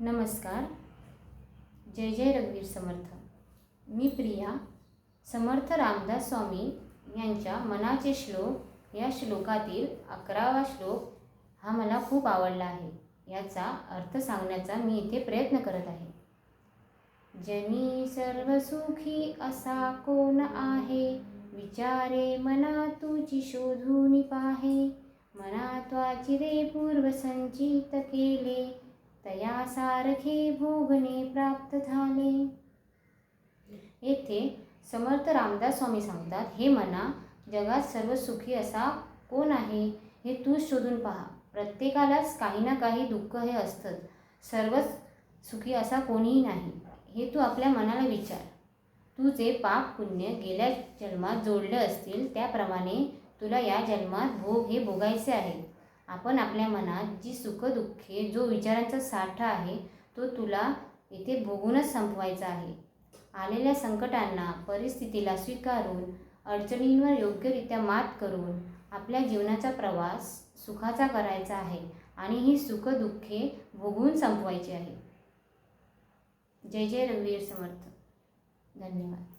नमस्कार. जय जय रघुवीर समर्थ. मी प्रिया समर्थ रामदास स्वामी यांच्या मनाचे श्लोक या श्लोकातील अकरावा श्लोक हा मला खूप आवडला आहे. याचा अर्थ सांगण्याचा मी इथे प्रयत्न करत आहे. जनी सर्वसुखी असा कोण आहे? विचारे मना तुझी शोधून पाहे. मना त्वाची रे पूर्वसंचित केले. तया सारखे भोगणे प्राप्त झाले. येथे समर्थ रामदास स्वामी सांगतात हे मना जगात सर्व सुखी असा कोण आहे हे तू शोधून पहा. प्रत्येकालाच काही ना काही दुःख हे असतंच. सर्वच सुखी असा कोणीही नाही. हे तू आपल्या मनाला विचार. तू जे पाप पुण्य गेल्या जन्मात जोडले असतील त्याप्रमाणे तुला या जन्मात भोग हे भोगायचे आहे आपण आपल्या मनात जी सुखदुःखे जो विचारांचा साठा आहे तो तुला इथे भोगूनच संपवायचा आहे. आलेल्या संकटांना परिस्थितीला स्वीकारून अडचणींवर योग्यरित्या मात करून आपल्या जीवनाचा प्रवास सुखाचा करायचा आहे आणि ही सुखदुःखे भोगून संपवायची आहे. जय जय रघुवीर समर्थ. धन्यवाद.